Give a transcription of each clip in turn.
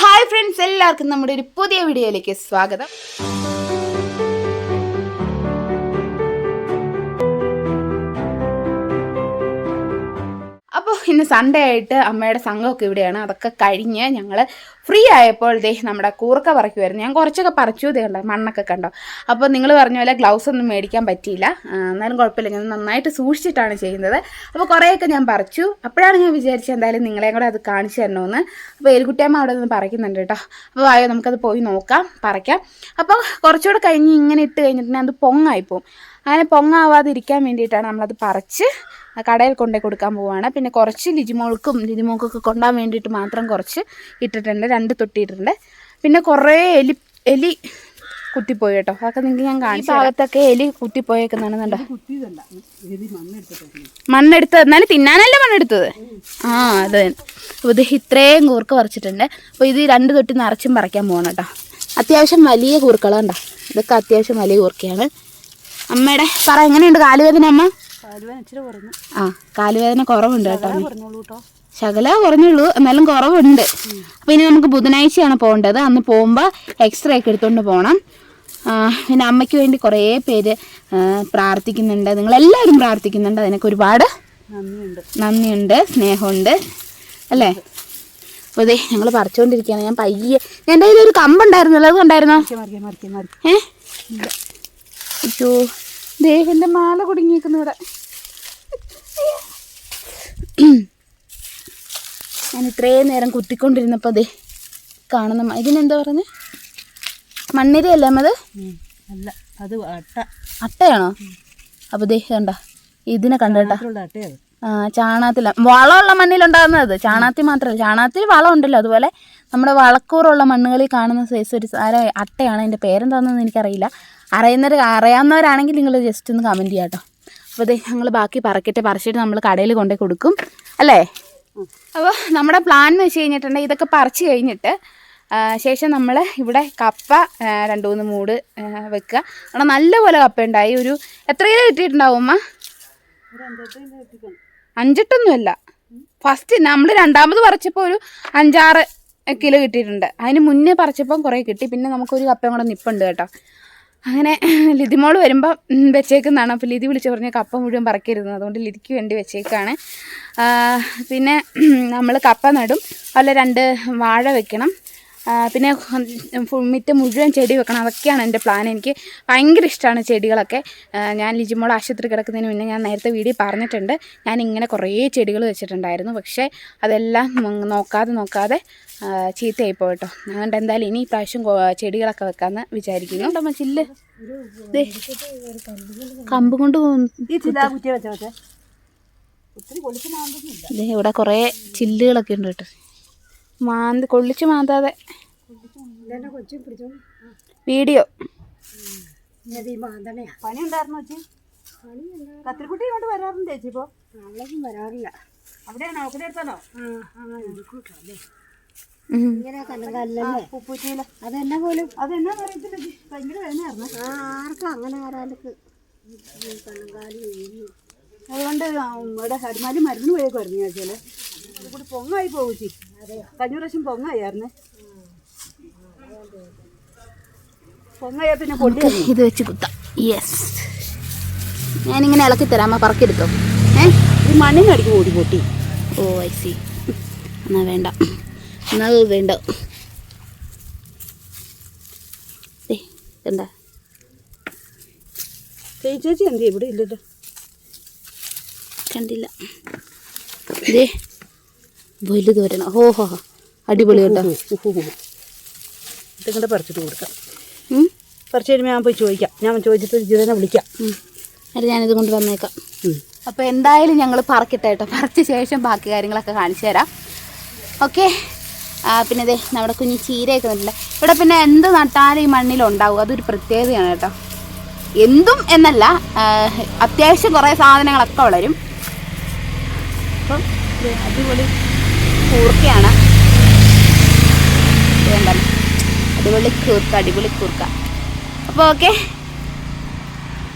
Hi friends എല്ലാവർക്കും നമ്മുടെ ഒരു പുതിയ വീഡിയോയിലേക്ക് സ്വാഗതം. ഇന്ന് സൺഡേ ആയിട്ട് അമ്മയുടെ സംഘമൊക്കെ ഇവിടെയാണ്. അതൊക്കെ കഴിഞ്ഞ് ഞങ്ങൾ ഫ്രീ ആയപ്പോൾ ദേ നമ്മുടെ കൂർക്ക പറിക്കുമായിരുന്നു ഞാൻ കുറച്ചൊക്കെ പറിച്ചു. ദേ മണ്ണൊക്കെ കണ്ടോ. അപ്പോൾ നിങ്ങൾ പറഞ്ഞ പോലെ ഗ്ലൗസ് ഒന്നും മേടിക്കാൻ പറ്റിയില്ല. എന്നാലും കുഴപ്പമില്ല. ഞാൻ നന്നായിട്ട് സൂക്ഷിച്ചിട്ടാണ് ചെയ്യുന്നത്. അപ്പോൾ കുറേയൊക്കെ ഞാൻ പറിച്ചു. അപ്പോഴാണ് ഞാൻ വിചാരിച്ചത് എന്തായാലും നിങ്ങളെയും കൂടെ അത് കാണിച്ചു തരണമെന്ന് അപ്പോൾ എലിക്കുട്ടിയമ്മ അവിടെ നിന്ന് പറിക്കുന്നുണ്ട് കേട്ടോ. അപ്പോൾ ആയോ നമുക്കത് പോയി നോക്കാം പറിക്കാം. അപ്പോൾ കുറച്ചുകൂടെ കഴിഞ്ഞ് ഇങ്ങനെ ഇട്ട് കഴിഞ്ഞിട്ടുണ്ടെങ്കിൽ അത് പൊങ്ങായിപ്പോവും. അങ്ങനെ പൊങ്ങാവാതിരിക്കാൻ വേണ്ടിയിട്ടാണ് നമ്മളത് പറിച്ച് കടയിൽ കൊണ്ടേ കൊടുക്കാൻ പോവുകയാണ് പിന്നെ കുറച്ച് ലിജിമോൾക്കും ലിജിമോൾക്കൊക്കെ കൊണ്ടാൻ വേണ്ടിയിട്ട് മാത്രം കുറച്ച് ഇട്ടിട്ടുണ്ട്. രണ്ട് തൊട്ടിയിട്ടുണ്ട്. പിന്നെ കുറേ എലി എലി കുത്തിപ്പോയി കേട്ടോ. അതൊക്കെ നിങ്ങൾക്ക് ഞാൻ കാണിച്ചു ഭാഗത്തൊക്കെ എലി കുത്തിപ്പോയേക്കുന്നുണ്ടോ മണ്ണെടുത്ത് എന്നാലും തിന്നാനല്ല മണ്ണെടുത്തത്? ആ അത് ഇത് ഇത്രയും കൂർക്ക് പറിച്ചിട്ടുണ്ട്. അപ്പോൾ ഇത് രണ്ട് തൊട്ടി നിറച്ചും പറിക്കാൻ പോകണം കേട്ടോ. അത്യാവശ്യം വലിയ കൂർക്കളുണ്ടോ ഇതൊക്കെ അത്യാവശ്യം വലിയ കൂർക്കയാണ്. അമ്മയുടെ പറ എങ്ങനെയുണ്ട് കാലുവേദന അമ്മ? ആ കാലുവേദന കുറവുണ്ട് കേട്ടോ ശകല കുറഞ്ഞുള്ളൂ എന്നാലും കുറവുണ്ട്. അപ്പോൾ ഇനി നമുക്ക് ബുധനാഴ്ചയാണ് പോകേണ്ടത്. അന്ന് പോകുമ്പോൾ എക്സ്റേ ഒക്കെ എടുത്തുകൊണ്ട് പോകണം പിന്നെ അമ്മയ്ക്ക് വേണ്ടി കുറേ പേര് പ്രാർത്ഥിക്കുന്നുണ്ട്. നിങ്ങളെല്ലാവരും പ്രാർത്ഥിക്കുന്നുണ്ട്. അതിനൊക്കെ ഒരുപാട് നന്ദിയുണ്ട്. സ്നേഹമുണ്ട്. അല്ലേ? അപ്പോൾ ഇതേ ഞങ്ങൾ പറിച്ചുകൊണ്ടിരിക്കുകയാണ് ഞാൻ പയ്യെ എന്റെ കയ്യിൽ ഒരു കമ്പുണ്ടായിരുന്നല്ലോ. അത് കണ്ടായിരുന്നോ? ഏ? അയ്യോ. ദേ എന്റെ മാല കുടുങ്ങിയിരിക്കുന്നു ഇവിടെ. ഞാൻ ഇത്രയും നേരം കുത്തിക്കൊണ്ടിരുന്നപ്പോൾ ദേ കാണുന്ന ഇതിനെന്താ പറയുന്നത് മണ്ണിരയല്ലേ അമ്മത് അല്ല അത് അട്ട. അട്ടയാണോ? അപ്പോൾ ദേ കണ്ട ഇതിനെ കണ്ടേട്ടാ ആ ചാണാത്തില വളമുള്ള മണ്ണിലുണ്ടാകുന്നത് ചാണാത്തി മാത്രമല്ല ചാണാത്തിൽ വളം ഉണ്ടല്ലോ അതുപോലെ. നമ്മുടെ വളക്കൂറുള്ള മണ്ണുകളിൽ കാണുന്ന സൈസ് ഒരു സാര അട്ടയാണ്. അതിന്റെ പേരെന്താണെന്ന് എനിക്കറിയില്ല. അറിയുന്നവർ അറിയാവുന്നവരാണെങ്കിൽ നിങ്ങൾ ജസ്റ്റ് ഒന്ന് കമന്റ് ചെയ്യാം കേട്ടോ അപ്പോൾ അതെ ഞങ്ങൾ ബാക്കി പറക്കട്ടെ പറിച്ചിട്ട് നമ്മൾ കടയിൽ കൊണ്ടുപോയി കൊടുക്കും അല്ലേ? അപ്പോൾ നമ്മുടെ പ്ലാൻ എന്ന് വെച്ച് കഴിഞ്ഞിട്ടുണ്ടെങ്കിൽ ഇതൊക്കെ പറിച്ച് കഴിഞ്ഞിട്ട് ശേഷം നമ്മൾ ഇവിടെ കപ്പ രണ്ട് മൂന്ന് മൂട് വെക്കുക. അവിടെ നല്ലപോലെ കപ്പ ഉണ്ടായി ഒരു എത്ര കിലോ കിട്ടിയിട്ടുണ്ടാവും അമ്മ അഞ്ചെട്ടൊന്നുമല്ല. ഫസ്റ്റ് നമ്മൾ രണ്ടാമത് പറിച്ചപ്പോൾ ഒരു അഞ്ചാറ് കിലോ കിട്ടിയിട്ടുണ്ട്. അതിന് മുന്നേ പറിച്ചപ്പം കുറേ കിട്ടി. പിന്നെ നമുക്കൊരു കപ്പയും കൂടെ നിപ്പുണ്ട് കേട്ടോ. അങ്ങനെ ലിതിമോൾ വരുമ്പോൾ വെച്ചേക്കുന്നതാണ്. അപ്പോൾ ലിതി വിളിച്ച് പറഞ്ഞ കപ്പ മുഴുവൻ പറക്കരുതെന്ന്. അതുകൊണ്ട് ലിതിക്ക് വേണ്ടി വെച്ചേക്കാണ്. പിന്നെ നമ്മൾ കപ്പ നടും. അതിൽ രണ്ട് വാഴ വെക്കണം. പിന്നെ മുറ്റം മുഴുവൻ ചെടി വെക്കണം. അതൊക്കെയാണ് എന്റെ പ്ലാൻ എനിക്ക് ഭയങ്കര ഇഷ്ടമാണ് ചെടികളൊക്കെ. ഞാൻ ലിജിമോൾ ആശുപത്രി കിടക്കുന്നതിന് മുന്നേ ഞാൻ നേരത്തെ വീഡിയോ പറഞ്ഞിട്ടുണ്ട്. ഞാൻ ഇങ്ങനെ കുറേ ചെടികൾ വെച്ചിട്ടുണ്ടായിരുന്നു. പക്ഷേ അതെല്ലാം നോക്കാതെ നോക്കാതെ ചീത്തയായി പോയിട്ടോ. അതുകൊണ്ട് എന്തായാലും ഇനി ഇപ്രാവശ്യം ചെടികളൊക്കെ വെക്കാമെന്ന് വിചാരിക്കുന്നു. കേട്ടോ ചില്ല്? ദേ, കമ്പ് കൊണ്ട് ഇവിടെ കുറേ ചില്ലുകളൊക്കെ ഉണ്ട് കേട്ടോ. മാന്തി കൊള്ളിച്ച് മാന്താതെ. ഇതെന്നെ കൊച്ചു പിടിച്ചോ? വീഡിയോ. പനി ഉണ്ടായിരുന്നു കത്തിരിക്കുട്ടി വരാറുണ്ട് ചേച്ചി അവളൊന്നും വരാറില്ല. അവിടെയാണോ? അടുത്താണോ? ഇങ്ങനെ അതെന്നെ പോലും? അതെന്നാ പറയത്തില്ല ചേച്ചി. ഭയങ്കര വേദനയായിരുന്നു. ആർക്കും അങ്ങനെ കണ്ണുകാലി അതുകൊണ്ട് ഇവിടെ ഹരിമാലി മരുന്ന് പോയേക്കുമായിരുന്നു ചേച്ചിയല്ലേ കൂടി പൊങ്ങായി പോകൂച്ചി കഴിഞ്ഞ പ്രാവശ്യം പൊങ്ങായിരുന്നു പൊങ്ങായ പിന്നെ പൊട്ടി ഇത് വെച്ച് കുത്താം. യെസ് ഞാനിങ്ങനെ ഇളക്കി തരാം. അമ്മ പറക്കെടുത്തോ. ഏ? ഈ മണ്ണിനടിക്ക് ഓടി പൊട്ടി. ഓ ഐ സി എന്നാ വേണ്ട. എന്നാ വേണ്ട. എന്താ ചേച്ചി എന്ത് ഇവിടെ ഇല്ലല്ലോ? കണ്ടില്ല. ദേ വലുത് വരണം ഹോ ഹോ. അടിപൊളി കേട്ടോ പറിച്ചിട്ട് കൊടുക്കാം. പറിച്ചു കഴിയുമ്പോൾ ഞാൻ പോയി ചോദിക്കാം. ഞാൻ ചോദിച്ചിട്ട് ജിതനെ വിളിക്കാം. അത് ഞാനിത് കൊണ്ട് വന്നേക്കാം. അപ്പോൾ എന്തായാലും ഞങ്ങൾ പറക്കട്ടെ കേട്ടോ. പറിച്ച ശേഷം ബാക്കി കാര്യങ്ങളൊക്കെ കാണിച്ചു തരാം. ഓക്കെ? പിന്നെ അതെ നമ്മുടെ കുഞ്ഞി ചീരയൊക്കെ വന്നില്ല ഇവിടെ പിന്നെ എന്ത് നട്ടാലും ഈ മണ്ണിലുണ്ടാവും അതൊരു പ്രത്യേകതയാണ് കേട്ടോ. എന്തും എന്നല്ല അത്യാവശ്യം കുറേ സാധനങ്ങളൊക്കെ വളരും. അപ്പം അടിപൊളി കൂർക്കയാണ്. അടിപൊളി കൂർക്ക അടിപൊളി കൂർക്ക. അപ്പോൾ ഓക്കെ.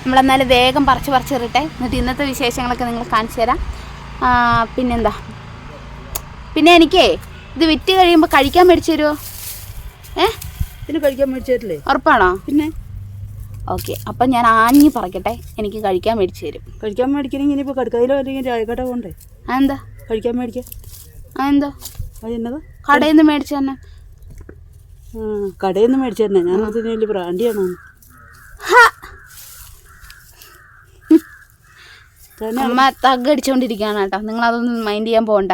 നമ്മളെന്നാലും വേഗം പറിച്ച് പറിച്ചെറിട്ടെ എന്നിട്ട് ഇന്നത്തെ വിശേഷങ്ങളൊക്കെ നിങ്ങൾ കാണിച്ചു തരാം. പിന്നെന്താ? പിന്നെ എനിക്കേ ഇത് വിറ്റ് കഴിയുമ്പോൾ കഴിക്കാൻ മേടിച്ചു തരുമോ ഏ? പിന്നെ കഴിക്കാൻ മേടിച്ചിട്ടില്ലേ ഉറപ്പാണോ? പിന്നെ? ഓക്കെ അപ്പം ഞാൻ ആഞ്ഞി പറക്കട്ടെ. എനിക്ക് കഴിക്കാൻ മേടിച്ചു തരും കഴിക്കാൻ മേടിക്കണമെങ്കിൽ ഇനിയിപ്പോൾ കടുക്കയിലോ അല്ലെങ്കിൽ ചായക്കട പോകണ്ടേ അതെന്താ? കഴിക്കാൻ മേടിക്കാൻ? അതെന്താ? അത് എന്നതാ കടയിൽ നിന്ന് മേടിച്ച് തന്നെ. കടയിൽ നിന്ന് മേടിച്ചു തന്നെ. ഞാൻ അതിന് വലിയ ബ്രാൻഡിയാണോ? അമ്മ തഗ് അടിച്ചുകൊണ്ടിരിക്കുകയാണ് കേട്ടോ. നിങ്ങൾ അതൊന്നും മൈൻഡ് ചെയ്യാൻ പോകണ്ട.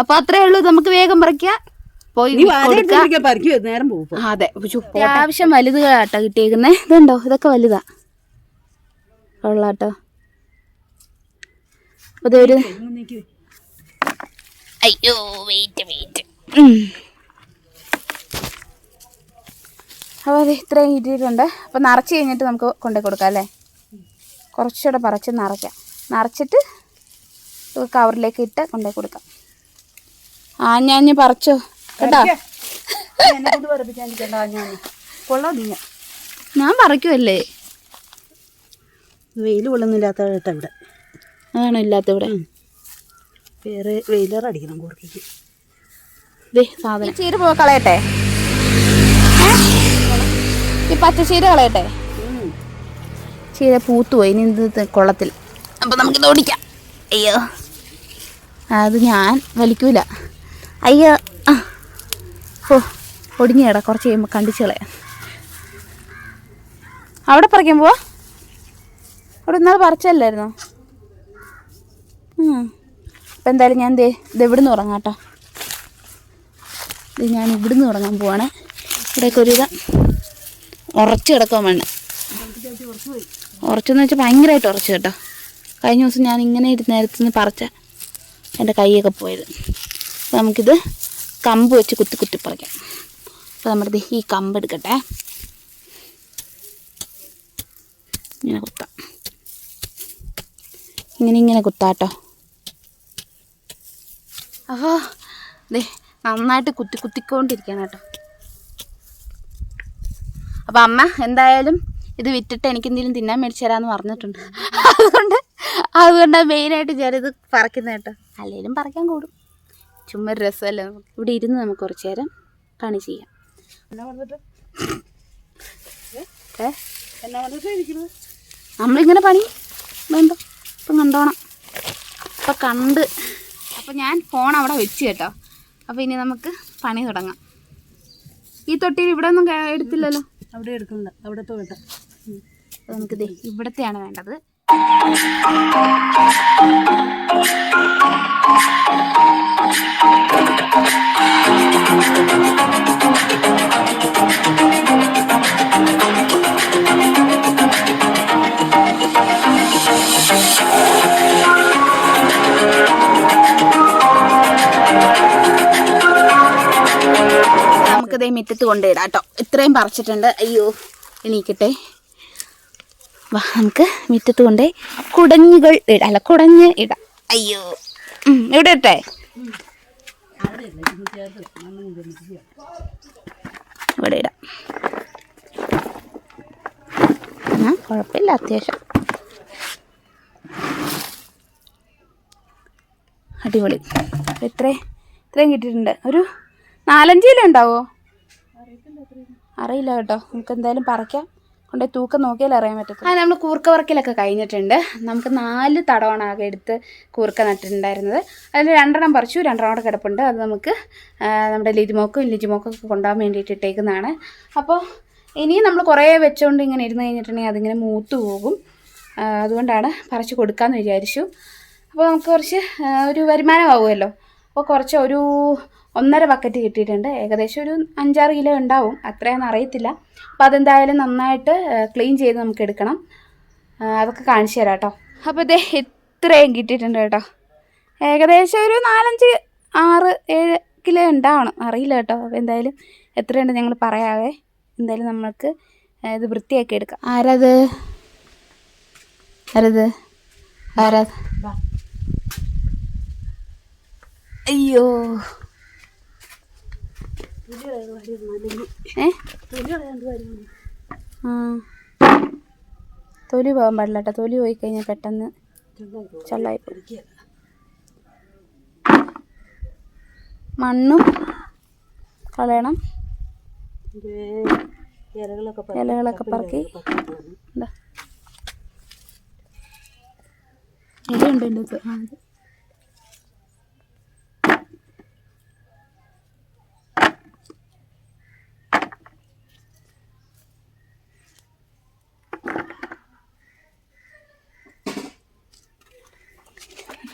അപ്പൊ അത്രേ ഉള്ളൂ. നമുക്ക് വേഗം പറിക്കാം. പോയി നേരം പോകും അതെ. അത്യാവശ്യം വലുത് കേട്ടോ കിട്ടിയേക്കുന്നേ. ഇതുണ്ടോ? ഇതൊക്കെ വലുതാ. കൊള്ളാട്ടോ അതൊരു അയ്യോ വെയിറ്റ് വെയിറ്റ് അപ്പോൾ അത് ഇത്രയും കിട്ടിയിട്ടുണ്ട്. അപ്പോൾ നിറച്ച് കഴിഞ്ഞിട്ട് നമുക്ക് കൊണ്ടു കൊടുക്കാം അല്ലേ? കുറച്ചുകൂടെ പറച്ച് നിറയ്ക്കാം. നിറച്ചിട്ട് കവറിലേക്ക് ഇട്ട് കൊണ്ടു കൊടുക്കാം. ആ ഞാൻ ഞാൻ പറിച്ചോ. കേട്ടോ? ഞാൻ കൊള്ളാം നീ. ഞാൻ പറിക്കുമല്ലേ വെയിൽ കൊള്ളുന്നില്ലാത്ത കേട്ടോ ഇവിടെ. അതാണോ ഇല്ലാത്ത ഇവിടെ? വേറെ വെയിലർ അടിക്കണം സാധനം. ഈ ചീര പോ കളയട്ടെ? ഈ പച്ചച്ചീര കളയട്ടെ. ചീര പൂത്തുപോയി ഇനി ഇത് കൊള്ളത്തിൽ. അപ്പം നമുക്കിത് ഓടിക്കാം. അയ്യോ. അത് ഞാൻ വലിക്കൂല. അയ്യോ. ഓ ഒടിഞ്ഞേടാ കുറച്ച് കഴിയുമ്പോൾ കണ്ടിച്ച് കളയാം. അവിടെ പറിക്കാൻ പോവാ അവിടെ ഇന്നാൾ പറിച്ചല്ലായിരുന്നോ അപ്പം എന്തായാലും ഞാൻ ദേ ഇത് എവിടുന്ന് ഉറങ്ങാം കേട്ടോ ഇത് ഞാൻ ഇവിടുന്ന് ഉറങ്ങാൻ പോവാണ്. ഇവിടെയൊക്കെ ഒരു ഉറച്ചു കിടക്കാൻ വേണ്ട. ഉറച്ചെന്ന് വെച്ചാൽ ഭയങ്കരമായിട്ട് ഉറച്ചു കേട്ടോ. കഴിഞ്ഞ ദിവസം ഞാൻ ഇങ്ങനെ ഇരുന്ന് നേരത്തു നിന്ന് പറിച്ച എന്റെ കൈയൊക്കെ പോയത്. അപ്പോൾ നമുക്കിത് കമ്പ് വെച്ച് കുത്തി കുത്തി പറിക്കാം. അപ്പോൾ നമ്മുടെ ഈ കമ്പ് എടുക്കട്ടെ. ഇങ്ങനെ കുത്താം. ഇങ്ങനെ ഇങ്ങനെ കുത്താട്ടോ അപ്പോൾ ദേ നന്നായിട്ട് കുത്തി കുത്തിക്കൊണ്ടിരിക്കുകയാണ് കേട്ടോ. അപ്പോൾ അമ്മ എന്തായാലും ഇത് വിറ്റിട്ട് എനിക്ക് എന്തെങ്കിലും തിന്നാൻ മേടിച്ചു തരാമെന്ന് പറഞ്ഞിട്ടുണ്ട്. അതുകൊണ്ട് അതുകൊണ്ടാണ് മെയിനായിട്ട് ഞാനിത് പറിക്കുന്നത് കേട്ടോ. അല്ലെങ്കിലും പറിക്കാൻ കൂടും. ചുമ്മാ ഒരു രസമല്ലേ നമുക്ക്. ഇവിടെ ഇരുന്ന് നമുക്ക് കുറച്ച് നേരം പണി ചെയ്യാം. നമ്മളിങ്ങനെ പണി വേണ്ട. ഇപ്പം കണ്ടോണം. ഇപ്പം കണ്ട് അപ്പം ഞാൻ ഫോൺ അവിടെ വെച്ച് കേട്ടോ. അപ്പോൾ ഇനി നമുക്ക് പണി തുടങ്ങാം. ഈ തൊട്ടിയിൽ ഇവിടെ ഒന്നും എടുത്തില്ലല്ലോ? അവിടെ എടുക്കണ്ട അവിടത്തെ വേണ്ട അപ്പോൾ നമുക്ക് ദേ ഇവിടത്തെയാണ് വേണ്ടത്. നമുക്ക് ദേ മിറ്റത്ത് കൊണ്ടിടാം കേട്ടോ. ഇത്രയും പറിച്ചിട്ടുണ്ട്. അയ്യോ എണീക്കട്ടെ. വാ നമുക്ക് മിറ്റത്ത് കൊണ്ടേ കുടഞ്ഞുകൾ ഇടാം. അല്ല കുടഞ്ഞ് ഇടാം. അയ്യോ. ഇവിടെ ഇട്ടെ. ഇവിടെ ഇടാം. ആ കുഴപ്പമില്ല അത്യാവശ്യം. അടിപൊളി. ഇത്രയും ഇത്രേ ഇത്രയും കിട്ടിയിട്ടുണ്ട്. ഒരു നാലഞ്ച് കിലോ ഉണ്ടാവോ? അറിയില്ല കേട്ടോ. നമുക്ക് എന്തായാലും പറിക്കാം. കൊണ്ടേ തൂക്കം നോക്കിയാൽ അറിയാൻ പറ്റും ആ നമ്മൾ കൂർക്ക പറക്കലൊക്കെ കഴിഞ്ഞിട്ടുണ്ട്. നമുക്ക് നാല് തടമാണ് ആകെ എടുത്ത് കൂർക്ക നട്ടിട്ടുണ്ടായിരുന്നത്. അതിൽ രണ്ടെണ്ണം പറിച്ചു രണ്ടെണ്ണം കൂടെ കിടപ്പുണ്ട്. അത് നമുക്ക് നമ്മുടെ ലിജിമോക്കും ലിജിമോക്കും ഒക്കെ കൊണ്ടുപോകാൻ വേണ്ടിയിട്ട് ഇട്ടേക്കുന്നതാണ്. അപ്പോൾ ഇനിയും നമ്മൾ കുറേ വെച്ചുകൊണ്ട് ഇങ്ങനെ ഇരുന്ന് കഴിഞ്ഞിട്ടുണ്ടെങ്കിൽ അതിങ്ങനെ മൂത്ത് പോകും. അതുകൊണ്ടാണ് പറിച്ച് കൊടുക്കാമെന്ന് വിചാരിച്ചു. അപ്പോൾ നമുക്ക് കുറച്ച് ഒരു വരുമാനമാവുമല്ലോ. അപ്പോൾ കുറച്ച് ഒരു ഒന്നര ബക്കറ്റ് കിട്ടിയിട്ടുണ്ട്. ഏകദേശം ഒരു അഞ്ചാറ് കിലോ ഉണ്ടാവും. അത്രയൊന്നും അറിയത്തില്ല. അപ്പോൾ അതെന്തായാലും നന്നായിട്ട് ക്ലീൻ ചെയ്ത് നമുക്ക് എടുക്കണം. അതൊക്കെ കാണിച്ചു തരാം കേട്ടോ. അപ്പോൾ ഇതേ ഇത്രയും കിട്ടിയിട്ടുണ്ട് കേട്ടോ. ഏകദേശം ഒരു നാലഞ്ച് ആറ് ഏഴ് കിലോ ഉണ്ടാവണം. അറിയില്ല കേട്ടോ. അപ്പോൾ എന്തായാലും എത്രയുണ്ട് ഞങ്ങൾ പറയാവേ. എന്തായാലും നമ്മൾക്ക് ഇത് വൃത്തിയാക്കി എടുക്കാം. ആരത്? ആരത്? ആരാ അയ്യോ. ഏ? ആ. തൊലി പോകാൻ പാടില്ല കേട്ടോ. തൊലി പോയി കഴിഞ്ഞാൽ പെട്ടെന്ന് ചള്ളായി മണ്ണും കളയണം. ഇലകളൊക്കെ പറക്കി. എന്താ ഇതുണ്ട് എന്റെ. ആ,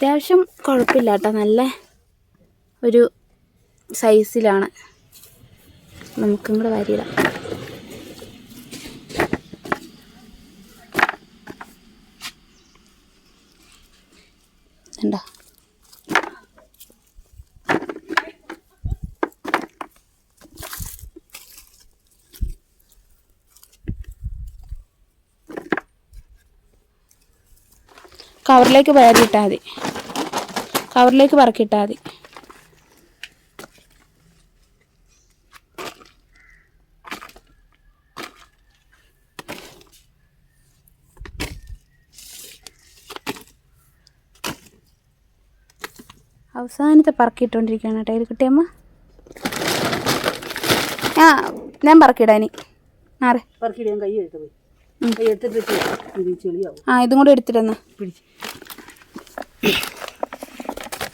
അത്യാവശ്യം കുഴപ്പമില്ല കേട്ടോ നല്ല ഒരു സൈസിലാണ്. നമുക്കും കൂടെ വാരിയിടാം. കവറിലേക്ക് വാരിയിട്ടാൽ മതി. കവറിലേക്ക് പറക്കിയിട്ടാൽ മതി. അവസാനത്തെ പറക്കിയിട്ടുകൊണ്ടിരിക്കുകയാണ് കേട്ടോ. ഇത് കിട്ടിയമ്മ ആ ഞാൻ പറക്കിയിടാനി ആരെ ആറ് ആ ഇതും കൂടെ എടുത്തിട്ടെന്നാ പിടിച്ച്.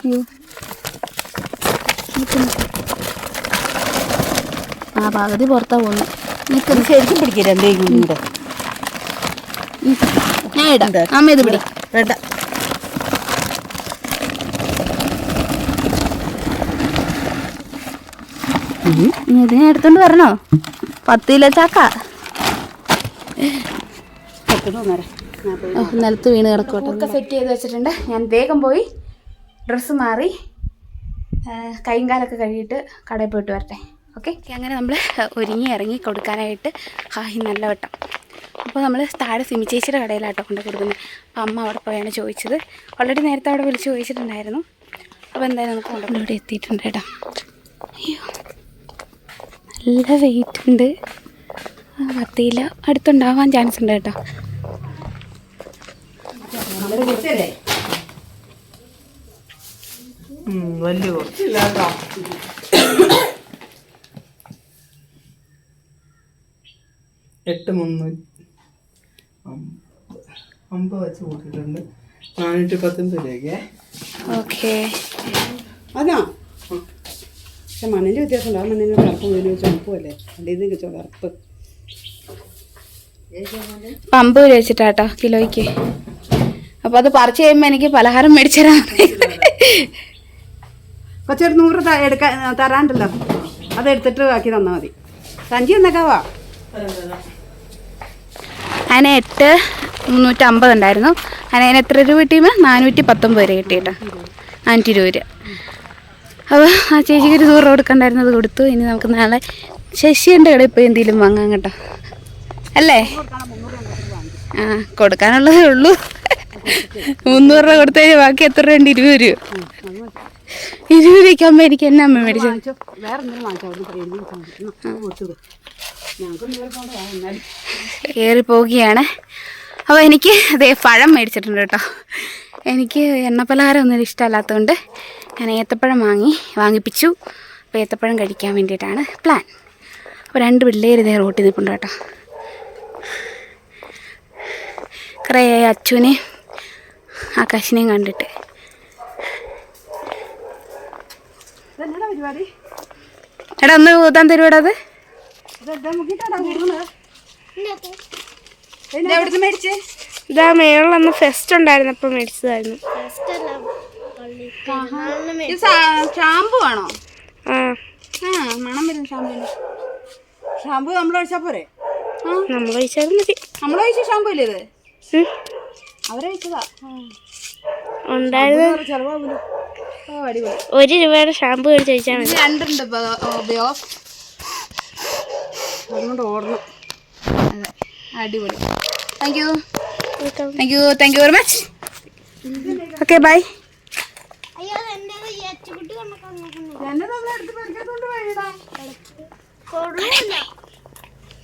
അയ്യോ നിക്ക്. ആ പകുതി പുറത്താ പോകുന്നു നിൽക്കുന്നു ശരിക്കും പിടിക്കുക എന്തെങ്കിലും ഞാൻ ഇടാം. അമ്മ ഇത് പിടി. വേണ്ട. ഇനി ഇത് ഞാൻ എടുത്തോണ്ട് വരണോ? പത്ത് കിലോ ചാക്ക. നിലത്ത് വീണ് കിടക്കോട്ടെ സെറ്റ് ചെയ്ത് വെച്ചിട്ടുണ്ട്. ഞാൻ വേഗം പോയി ഡ്രസ്സ് മാറി കൈയും കാലൊക്കെ കഴുകിയിട്ട് കടയിൽ പോയിട്ട് വരട്ടെ. ഓക്കെ? അങ്ങനെ നമ്മൾ ഒരുങ്ങി ഇറങ്ങി കൊടുക്കാനായിട്ട് ഹായ് നല്ല വട്ടം. അപ്പോൾ നമ്മൾ താഴെ സിമി ചേച്ചിയുടെ കടയിലാട്ടോ കൊണ്ട് കൊടുക്കുന്നത്. അപ്പോൾ അമ്മ അവിടെ പോയാണ് ചോദിച്ചത്. ഓൾറെഡി നേരത്തെ അവിടെ വിളിച്ച് ചോദിച്ചിട്ടുണ്ടായിരുന്നു. അപ്പോൾ എന്തായാലും നമുക്ക് കൊണ്ടുപോയി ഇവിടെ എത്തിയിട്ടുണ്ട് കേട്ടോ. അയ്യോ നല്ല വെയിറ്റ് ഉണ്ട്. ആ, അടുത്തുണ്ടാവാൻ ചാൻസ് ഉണ്ട് കേട്ടോ. വലിയ കുറച്ചില്ല എട്ട് മുന്നൂറ്റി അമ്പത് വെച്ച് കൂട്ടിയിട്ടുണ്ട്. നാനൂറ്റി പത്തൊമ്പത് രൂപയ്ക്ക്. ഓക്കെ. അതാ. മണ്ണിന്റെ വ്യത്യാസം ഉണ്ട് ആ മണ്ണിന് കറുപ്പ് വീണ് ചുമപ്പല്ലേ ഇത് വെച്ചോ കറുപ്പ് അമ്പത് രൂപ വെച്ചിട്ടാട്ടോ കിലോയ്ക്ക്. അപ്പോൾ അത് പറിച്ച് കഴിയുമ്പോൾ എനിക്ക് പലഹാരം മേടിച്ചു തരാൻ കൊച്ചൊരു നൂറ് എടുക്കാൻ തരാണ്ടല്ലോ. അതെടുത്തിട്ട് ആക്കി തന്നാൽ മതി. സഞ്ചി എന്നൊക്കാവാ അതിന് എട്ട് മുന്നൂറ്റമ്പത് ഉണ്ടായിരുന്നു. അതിന് എത്ര രൂപ കിട്ടിയുമ്പോൾ നാനൂറ്റി പത്തൊമ്പത് രൂപ കിട്ടിയിട്ടോ. നാനൂറ്റി ഇരുപത് രൂപ അപ്പോൾ ആ ചേച്ചിക്ക് ഒരു ദൂരം കൊടുക്കണ്ടായിരുന്നത് കൊടുത്തു. ഇനി നമുക്ക് നാളെ ശശിയുടെ കടയിൽ പോയി എന്തെങ്കിലും വാങ്ങാം കേട്ടോ. അല്ലേ? ആ കൊടുക്കാനുള്ളതേ ഉള്ളൂ. മുന്നൂറ് രൂപ കൊടുത്തു കഴിഞ്ഞാൽ ബാക്കി എത്ര രൂപ ഇരുപത് രൂപ. ഇരുപത് രൂപയ്ക്കാകുമ്പോൾ എനിക്ക് എന്നെ അമ്മ മേടിച്ചു. കയറി പോവുകയാണ് അപ്പോൾ എനിക്ക് അതേ പഴം മേടിച്ചിട്ടുണ്ട് കേട്ടോ. എനിക്ക് എണ്ണപ്പലഹാരം ഒന്നും ഇഷ്ടമല്ലാത്തതുകൊണ്ട് ഞാൻ ഏത്തപ്പഴം വാങ്ങി വാങ്ങിപ്പിച്ചു. അപ്പോൾ ഏത്തപ്പഴം കഴിക്കാൻ വേണ്ടിയിട്ടാണ് പ്ലാൻ അപ്പോൾ രണ്ട് പിള്ളേർ ഇതേ റോട്ടിൽ നിൽപ്പുണ്ട് കേട്ടോ. കുറേ അച്ചുവിനെ ആകാശിനെയും കണ്ടിട്ട്. പരിപാടി? എടാ ഒന്ന് ഊതാൻ തരുവാടാ അത്? ഇതാ മേളിൽ അന്ന് ഫെസ്റ്റ് ഉണ്ടായിരുന്നു ഇതാ മേളിലന്ന് ഫെസ്റ്റ് ഉണ്ടായിരുന്നപ്പോൾ മേടിച്ചതായിരുന്നു ഷാമ്പു ആണോ? ആ. മണം വരുന്ന ഷാമ്പു ഷാമ്പു നമ്മൾ ഒഴിച്ചാ പോരെ? നമ്മൾ കഴിച്ചാലും മതി. നമ്മൾ ഒഴിച്ച ഷാമ്പു അല്ലേ ഇത്? അവരൊഴിച്ചതാ. ഉണ്ടായിരുന്നു അടിപൊളി ഒരു രൂപയുടെ ഷാമ്പു മേടിച്ച് കഴിച്ചാൽ മതി. രണ്ടുണ്ട് ഉപയോഗം അതുകൊണ്ട് ഓടണം. അതെ അടിപൊളി. Thank you thank you thank you very much okay bye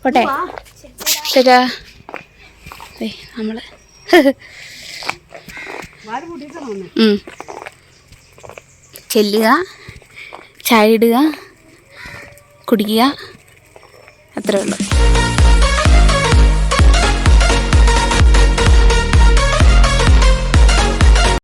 കോട്ടെ ചേട്ടാ. നമ്മൾ വാൽ കൂട്ടിയിട്ടാണ് ചെല്ലുക ചായ ഇടുക കുടിക്കുക. അത്രേ ഉള്ളൂ.